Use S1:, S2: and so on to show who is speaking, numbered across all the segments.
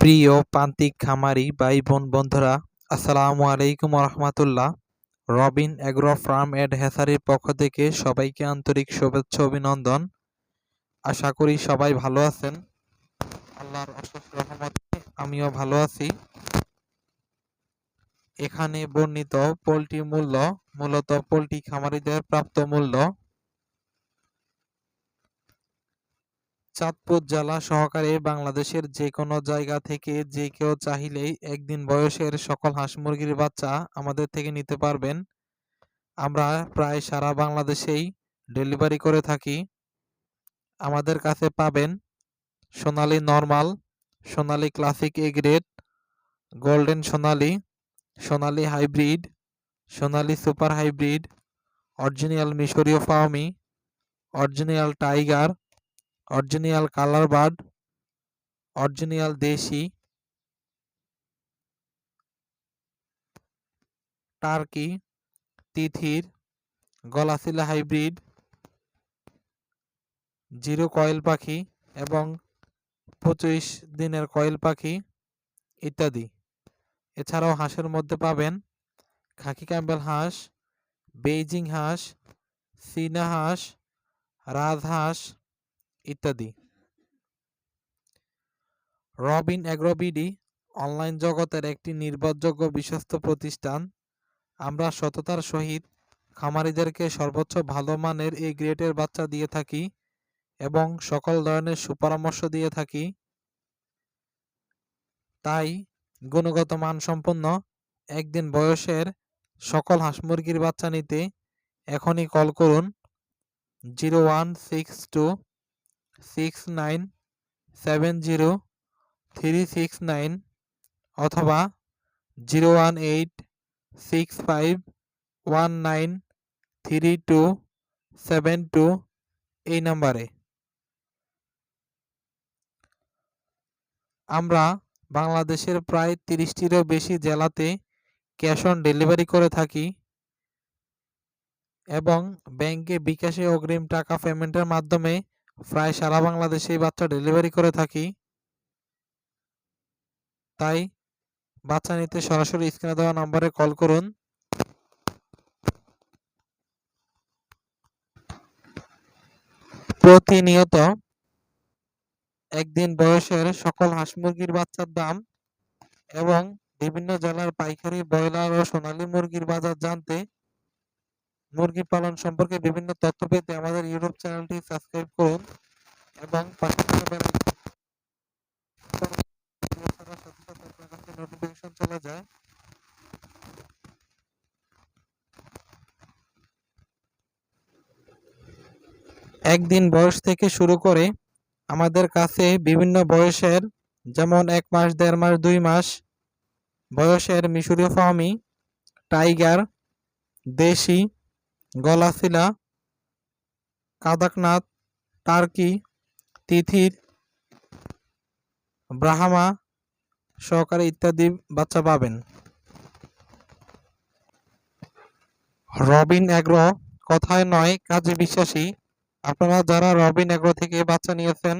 S1: প্রিয় প্রান্তিক খামারি ভাই বোন বন্ধুরা, আসসালামু আলাইকুম রহমতুল্লাহ রবিন অ্যাগ্রো ফার্ম এন্ড হ্যাসারির পক্ষ থেকে সবাইকে আন্তরিক শুভেচ্ছা অভিনন্দন। আশা করি সবাই ভালো আছেন। আল্লাহর অশেষ রহমতে আমিও ভালো আছি। এখানে বর্ণিত পোলট্রি মূল্য মূলত পোলট্রি খামারিদের প্রাপ্ত মূল্য চাঁদপুর জেলা সহকারে বাংলাদেশের যে কোনো জায়গা থেকে যে কেউ চাইলেই একদিন বয়সের সকল হাঁস মুরগির বাচ্চা আমাদের থেকে নিতে পারবেন। আমরা প্রায় সারা বাংলাদেশেই ডেলিভারি করে থাকি। আমাদের কাছে পাবেন Sonali normal, Sonali classic A grade, golden Sonali Sonali hybrid, Sonali super hybrid, original মিশরীয় Fermi original tiger original colour bird, original দেশি, টার্কি, তিথির, গলাশিলা হাইব্রিড, জিরো কয়েল পাখি এবং পঁচিশ দিনের কয়েল পাখি ইত্যাদি। এছাড়াও হাঁসের মধ্যে পাবেন খাকি ক্যাম্বেল হাঁস, বেইজিং হাঁস চীনা হাঁস রাজহাঁস ইত্যাদি। রবিন অ্যাগ্রোবিডি অনলাইন জগতের একটি নির্ভরযোগ্য বিশ্বস্ত প্রতিষ্ঠান। আমরা সততার সহিত খামারিদেরকে সর্বোচ্চ ভালো মানের এই গ্রেডের বাচ্চা দিয়ে থাকি এবং সকল ধরনের সুপরামর্শ দিয়ে থাকি। তাই গুণগত মানসম্পন্ন একদিন বয়সের সকল হাঁস মুরগির বাচ্চা নিতে এখনই কল করুন zero one six two six nine seven zero three six nine অথবা zero one eight six five one nine three two seven two এই নাম্বারে। আমরা বাংলাদেশের প্রায় তিরিশটিরও বেশি জেলাতে ক্যাশ অন ডেলিভারি করে থাকি এবং ব্যাংকে বিকাশে অগ্রিম টাকা পেমেন্টের মাধ্যমে প্রায় সারা বাংলাদেশেই বাচ্চা ডেলিভারি করে থাকি। তাই বাচ্চা নিতে সরাসরি স্ক্রিনে দেওয়া নম্বরে কল করুন। প্রতিনিয়ত একদিন বয়সের সকল হাঁস মুরগির বাচ্চার দাম এবং বিভিন্ন জেলার পাইকারি ব্রয়লার ও সোনালী মুরগির বাজার জানতে মুরগি পালন সম্পর্কে বিভিন্ন তথ্য পেতে আমাদের ইউটিউব চ্যানেলটি সাবস্ক্রাইব করুন এবং নোটিফিকেশন চলে যায়। একদিন বয়স থেকে শুরু করে আমাদের কাছে বিভিন্ন বয়সের, যেমন এক মাস, দেড় মাস, দুই মাস, বয়সের মিশরীয় ফার্মি টাইগার, দেশি গলাশিলা কাদাকনাথ টার্কি তিথির, ব্রাহ্মা, সহকারে ইত্যাদি বাচ্চা পাবেন। রবিন অ্যাগ্রো কথায় নয়, কাজে বিশ্বাসী। আপনারা যারা রবিন অ্যাগ্রো থেকে বাচ্চা নিয়েছেন,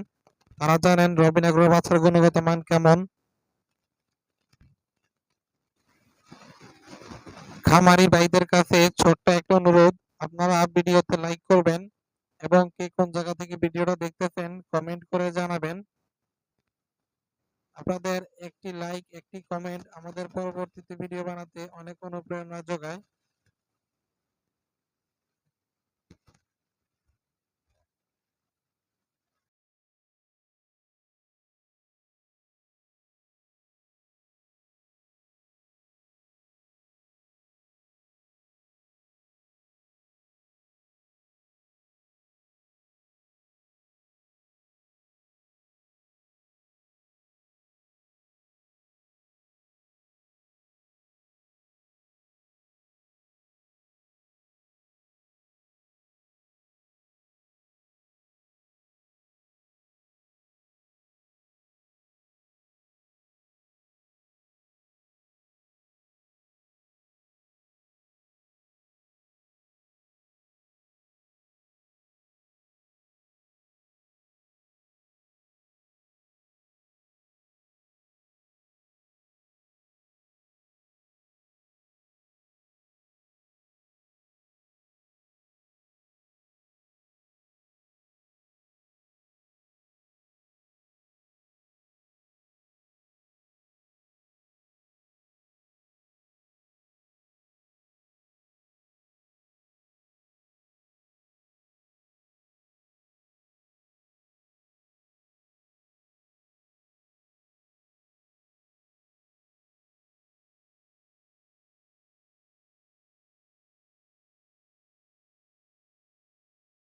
S1: তারা জানেন রবিন অ্যাগ্রো বাচ্চার গুণগত মান কেমন। খামারি ভাইদের কাছে ছোট্ট একটা অনুরোধ আপনারা ভিডিওতে লাইক করবেন এবং কে কোন জায়গা থেকে ভিডিওটা দেখতেছেন কমেন্ট করে জানাবেন। আপনাদের একটি লাইক একটি কমেন্ট আমাদের পরবর্তীতে ভিডিও বানাতে অনেক অনুপ্রেরণা যোগায়।